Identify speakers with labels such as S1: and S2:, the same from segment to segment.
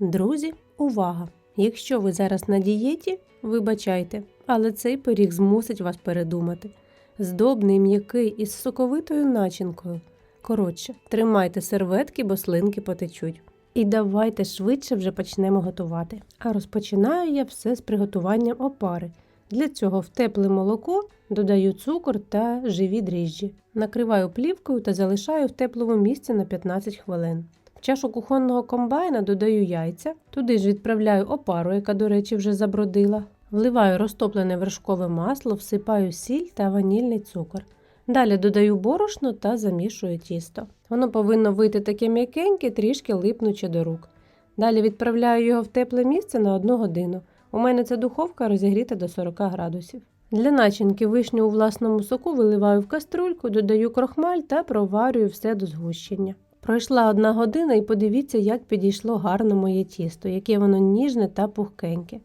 S1: Друзі, увага! Якщо ви зараз на дієті, вибачайте, але цей пиріг змусить вас передумати. Здобний, м'який із соковитою начинкою. Коротше, тримайте серветки, бо слинки потечуть. І давайте швидше вже почнемо готувати. А розпочинаю я все з приготуванням опари. Для цього в тепле молоко додаю цукор та живі дріжджі. Накриваю плівкою та залишаю в теплому місці на 15 хвилин. В чашу кухонного комбайна додаю яйця, туди ж відправляю опару, яка, до речі, вже забродила. Вливаю розтоплене вершкове масло, всипаю сіль та ванільний цукор. Далі додаю борошно та замішую тісто. Воно повинно вийти таке м'якеньке, трішки липнуче до рук. Далі відправляю його в тепле місце на 1 годину. У мене ця духовка розігріта до 40 градусів. Для начинки вишню у власному соку виливаю в каструльку, додаю крохмаль та проварюю все до згущення. Пройшла одна година і подивіться, як підійшло гарно моє тісто, яке воно ніжне та пухкеньке.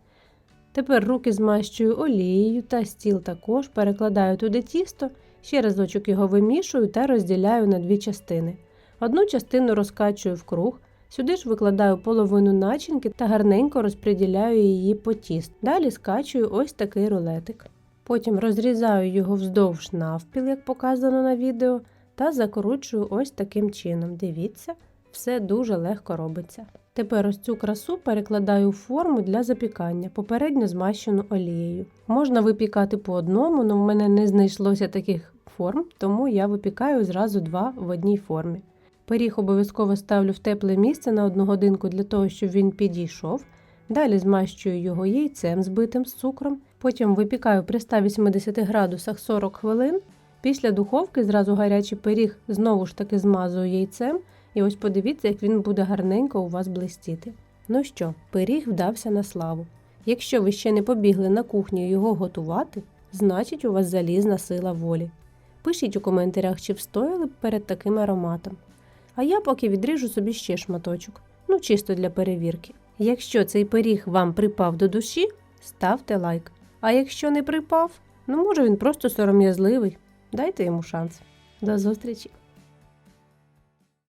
S1: Тепер руки змащую олією та стіл також перекладаю туди тісто, ще разочок його вимішую та розділяю на дві частини. Одну частину розкачую в круг, сюди ж викладаю половину начинки та гарненько розподіляю її по тісту. Далі скачую ось такий рулетик. Потім розрізаю його вздовж навпіл, як показано на відео, та закручую ось таким чином. Дивіться, все дуже легко робиться. Тепер ось цю красу перекладаю в форму для запікання, попередньо змащену олією. Можна випікати по одному, але в мене не знайшлося таких форм, тому я випікаю зразу два в одній формі. Пиріг обов'язково ставлю в тепле місце на одну годинку для того, щоб він підійшов. Далі змащую його яйцем збитим з цукром. Потім випікаю при 180 градусах 40 хвилин. Після духовки зразу гарячий пиріг знову ж таки змазую яйцем. І ось подивіться, як він буде гарненько у вас блистіти. Ну що, пиріг вдався на славу. Якщо ви ще не побігли на кухню його готувати, значить у вас залізна сила волі. Пишіть у коментарях, чи встояли б перед таким ароматом. А я поки відріжу собі ще шматочок, ну чисто для перевірки. Якщо цей пиріг вам припав до душі, ставте лайк. А якщо не припав, ну може він просто сором'язливий. Дайте йому шанс. До зустрічі!